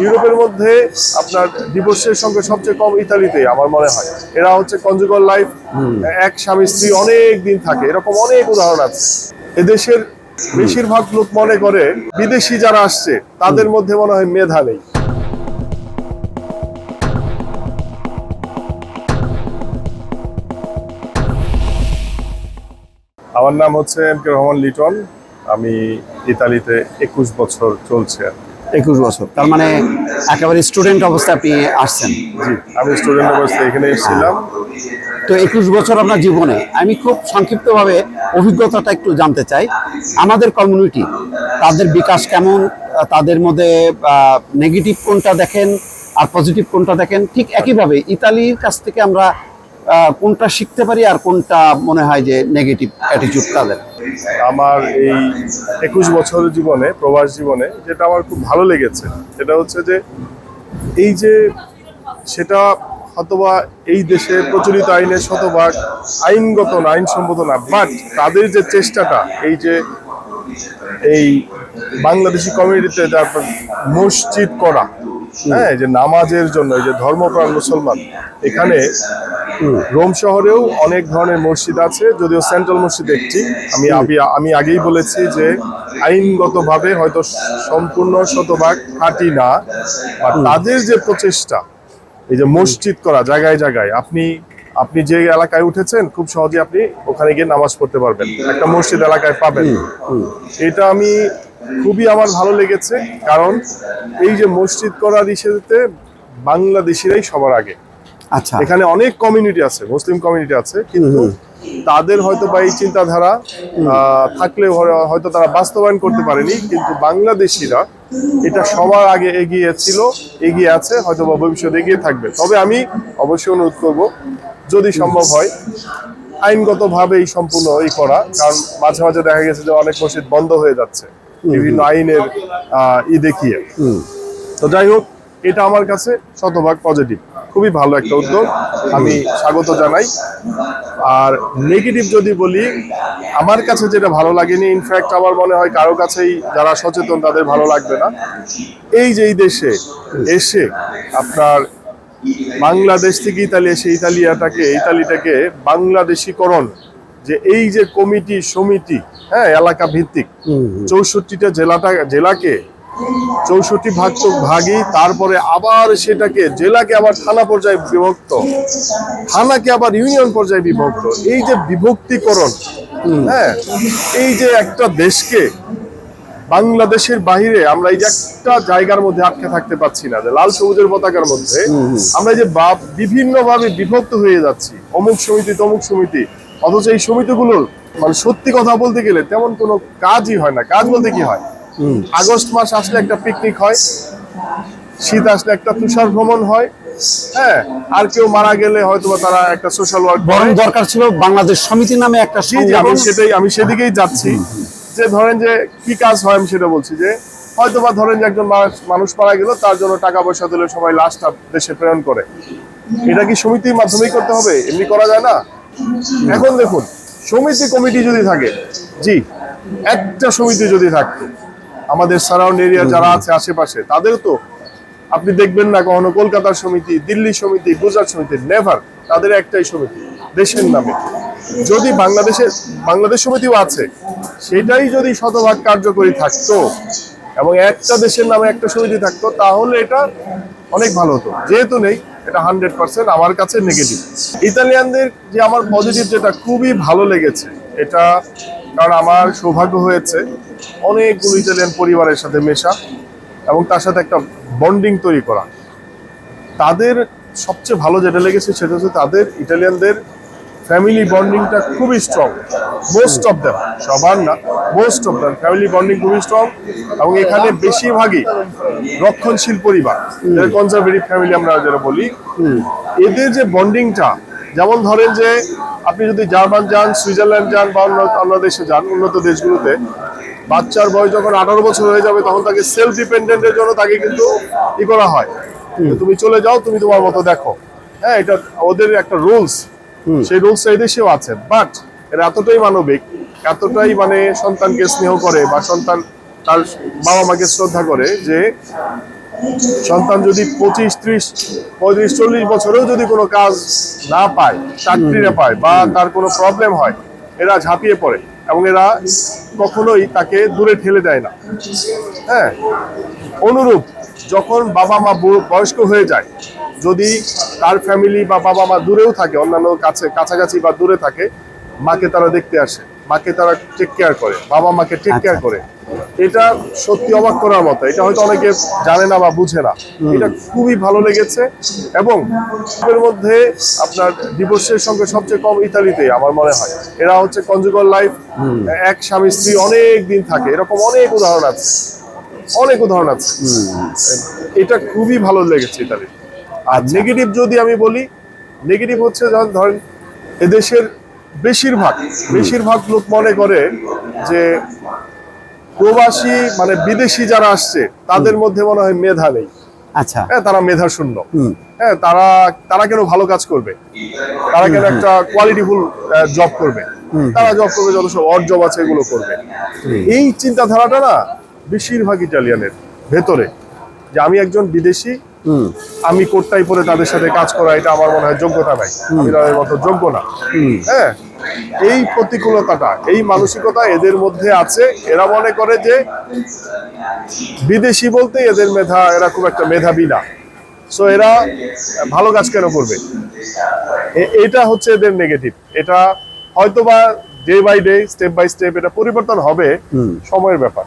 ইউরোপের মধ্যে আপনার ডিভোর্সের সংখ্যা সবচেয়ে কম ইতালিতে, আমার মনে হয়। এরা হচ্ছে কনজুগাল লাইফ এক স্বামী স্ত্রী অনেক দিন থাকে। এরকম অনেক উদাহরণ আছে। এদেশের বেশিরভাগ লোক মনে করে বিদেশি যারা আসছে, তাদের মধ্যে মনে হয় মেধা নেই। আমার নাম হচ্ছে এম কে রহমান লিটন। আমি ইতালিতে একুশ বছর চলছে আর কি। একুশ বছর। তার মানে একেবারে স্টুডেন্ট অবস্থায় আপনি আসছেন। আমি স্টুডেন্ট অবস্থায় এখানে এসেছিলাম। তো একুশ বছর আপনার জীবনে আমি খুব সংক্ষিপ্তভাবে অভিজ্ঞতাটা একটু জানতে চাই। আমাদের কমিউনিটি তাদের বিকাশ কেমন? তাদের মধ্যে নেগেটিভ কোনটা দেখেন আর পজিটিভ কোনটা দেখেন? ঠিক একইভাবে ইতালির কাছ থেকে আমরা কোনটা শিখতে পারি আর কোনটা মনে হয় যে নেগেটিভ অ্যাটিটিউড তাদের? আমার এই একুশ বছর জীবনে, প্রবাস জীবনে যেটা আমার খুব ভালো লেগেছে, সেটা হচ্ছে যে এই যে সেটা হয়তোবা এই দেশে প্রচলিত আইনের শতভাগ, আইনগত না আইনসম্মত না বাট তাদের যে চেষ্টাটা, এই যে এই বাংলাদেশি কমিউনিটিতে তারপর মসজিদ করা হ্যাঁ যে নামাজের জন্য এই যে ধর্মপ্রাণ মুসলমান এখানে রোম শহরেও অনেক ধরনের মসজিদ আছে যদিও সেন্ট্রাল মসজিদ একটি। আমি আমি- আমি আগেই বলেছি যে আইনগতভাবে হয়তো সম্পূর্ণ শতভাগ খাঁটি না বা তাদের যে প্রচেষ্টা এই যে মসজিদ করা জায়গায় জায়গায় আপনি আপনি যে এলাকায় উঠেছেন খুব সহজে আপনি ওখানে গিয়ে নামাজ পড়তে পারবেন একটা মসজিদ এলাকায় পাবেন। এটা আমি খুবই আমার ভালো লেগেছে কারণ এই যে মসজিদ করার ইস্যুতে বাংলাদেশিরাই সবার আগে। আচ্ছা। এখানে অনেক কমিউনিটি আছে মুসলিম কমিউনিটি আছে কিন্তু তাদের হয়তো বা এই চিন্তাধারা থাকলে হয়তো তারা বাস্তবায়ন করতে পারেনি কিন্তু বাংলাদেশিরা এটা সবার আগে এগিয়ে ছিল এগিয়ে আছে হয়তো বা ভবিষ্যতে এগিয়ে থাকবে। তবে আমি অবশ্যই অনুরোধ করব যদি সম্ভব হয় আইনগতভাবে এই সম্পূর্ণ এই করা কারণ মাঝে মাঝে দেখা গেছে যে অনেক মসজিদ বন্ধ হয়ে যাচ্ছে। বিভিন্ন আইনের ই দেখিয়ে। তো যাই হোক এটা আমার কাছে শতভাগ পজিটিভ খুবই ভালো একটা উদ্যোগ। আমি স্বাগত জানাই। আর নেগেটিভ যদি বলি আমার কাছে যেটা ভালো লাগেনি ইনফ্যাক্ট আমার মনে হয় কারও কাছেই যারা সচেতন তাদের ভালো লাগবে না। এই যে এই দেশে এসে আপনার বাংলাদেশ থেকে ইতালি এসে ইতালিয়াটাকে ইতালিটাকে বাংলাদেশীকরণ যে এই যে কমিটি সমিতি হ্যাঁ এলাকা ভিত্তিক চৌষট্টিটা জেলাটা জেলাকে চৌষট্টি ভাগ তো ভাগই তারপরে আবার সেটাকে জেলাকে আবার থানা পর্যায়ে বিভক্ত থানাকে আবার ইউনিয়ন পর্যায়ে বিভক্ত। এই যে বিভক্তিকরণ হ্যাঁ এই যে একটা দেশকে বাংলাদেশের বাইরে আমরা এই যে একটা জায়গার মধ্যে আটকে থাকতে পারছি না যে লাল সবুজের পতাকার মধ্যে আমরা এই যে বিভিন্ন ভাবে বিভক্ত হয়ে যাচ্ছি অমুক সমিতি তমুক সমিতি অথচ এই সমিতিগুলোর মানে সত্যি কথা বলতে গেলে তেমন কোনো কাজই হয় না। কাজ বলতে কি হয়? আগস্ট মাস আসলে একটা পিকনিক হয় শীত আসলে একটা তুষার ভ্রমণ হয় হ্যাঁ? আর কেউ মারা গেলে হয়তো তারা একটা সোশ্যাল ওয়ার্ক বরং দরকার ছিল বাংলাদেশ সমিতি নামে একটা আমি সেটাই আমি সেদিকেই যাচ্ছি। যে ধরেন যে কি কাজ হয় আমি সেটা বলছি যে হয়তো বা ধরেন যে একজন মানুষ- মানুষ মারা গেল তার জন্য টাকা পয়সা দিলে সবাই লাশটা দেশে প্রেরণ করে। এটা কি সমিতির মাধ্যমেই করতে হবে? এমনি করা যায় না? এখন দেখুন সমিতি কমিটি যদি থাকে জি। একটা সমিতি যদি থাকতো আমাদের সারাউন্ড এরিয়া যারা আছে আশেপাশে তাদের তো আপনি দেখবেন না কখনো কলকাতার সমিতি দিল্লি সমিতি গুজরাট সমিতি নেভার তাদের একটাই সমিতি দেশের নামে। যদি বাংলাদেশের বাংলাদেশ সমিতিও আছে সেটাই যদি শতভাগ কার্যকরী থাকতো এবং একটা দেশের নামে একটা সমিতি থাকতো তাহলে এটা অনেক ভালো হতো। যেহেতু নেই এটা হান্ড্রেড পার্সেন্ট আমার কাছে নেগেটিভ ইতালিয়ানদের যে আমার পজিটিভ যেটা খুবই ভালো লেগেছে, এটা কারণ আমার সৌভাগ্য হয়েছে অনেকগুলো ইতালিয়ান পরিবারের সাথে মেশা এবং তার সাথে একটা বন্ডিং তৈরি করা। তাদের সবচেয়ে ভালো যেটা লেগেছে সেটা হচ্ছে তাদের ইটালিয়ানদের ফ্যামিলি বন্ডিংটা খুবই স্ট্রং মোস্ট অফ দ্যাম সবার না most of them family bonding খুবই স্ট্রং এবং এখানে বেশিরভাগই রক্ষণশীল পরিবার। কনজারভেটিভ ফ্যামিলি আমরা যেটা বলি। এদের যে বন্ডিংটা যেমন ধরেন যে আপনি যদি জার্মান যান সুইজারল্যান্ড যান বা অন্য অন্য দেশে যান উন্নত দেশগুলোতে বাচ্চার বয়স যখন আঠারো বছর হয়ে যাবে তখন তাকে সেলফ ডিপেন্ডেন্টের জন্য তাকে কিন্তু ই করা হয়। তুমি চলে যাও তুমি তোমার মতো দেখো। হ্যাঁ এটা ওদের একটা রুলস সেই রুলস দেশেও আছে বাট এরা এতটাই মানবিক এতটাই মানে সন্তানকে স্নেহ করে বা সন্তান তার বাবা মাকে শ্রদ্ধা করে যে সন্তান যদি পঁচিশ ত্রিশ পঁয়ত্রিশ চল্লিশ বছরেও যদি কোনো কাজ না পায় চাকরি না পায় বা তার কোনো প্রবলেম হয় এরা ঝাঁপিয়ে পড়ে এবং এরা কখনোই তাকে দূরে ঠেলে দেয় না। হ্যাঁ অনুরূপ যখন বাবা মা বয়স্ক হয়ে যায় যদি তার ফ্যামিলি বা বাবা মা দূরেও থাকে অন্যান্য কাছে কাছাকাছি বা দূরে থাকে মাকে তারা দেখতে আসে। মাকে তারা টেক কেয়ার করে বাবা মাকে টেক কেয়ার করে। এটা সত্যি অবাক করার মতো। এটা হয়তো অনেকে জানে না বা বুঝে না। এটা খুবই ভালো লেগেছে এবং এর মধ্যে আপনার ডিভোর্সের সঙ্গে সবচেয়ে কম ইতালিতে আমার মনে হয়। এরা হচ্ছে কনজুগাল লাইফ এক স্বামী স্ত্রী অনেক দিন থাকে। এরকম অনেক উদাহরণ আছে। অনেক উদাহরণ আছে। এটা খুবই ভালো লেগেছে ইতালি আর নেগেটিভ যদি আমি বলি নেগেটিভ হচ্ছে যখন ধরেন এদেশের বেশিরভাগ বেশিরভাগ লোক মনে করে যে প্রবাসী মানে বিদেশি যারা আসছে তাদের মধ্যে মনে হয় মেধা নেই। আচ্ছা। হ্যাঁ তারা মেধা শূন্য হ্যাঁ তারা তারা কেন ভালো কাজ করবে? তারা কেন একটা কোয়ালিটিফুল জব করবে? তারা জব করবে যত সব অড জব আছে এগুলো করবে। এই চিন্তাধারাটা না বেশিরভাগ ইটালিয়ানের ভেতরে যে আমি একজন বিদেশি আমি কোটটাই পরে তাদের সাথে কাজ করা এটা আমার মনে হয় যোগ্যতা নাই। আমি তাদের মতো যোগ্য না। হ্যাঁ এই প্রতিকূলতাটা এই মানসিকতা এদের মধ্যে আছে। এরা মনে করে যে বিদেশি বলতে এদের মেধা এরা খুব একটা মেধাবী না। সো এরা ভালো কাজ কেন করবে? এটা হচ্ছে এদের নেগেটিভ এটা হয়তোবা day by day step by step এটা পরিবর্তন হবে সময়ের ব্যাপার।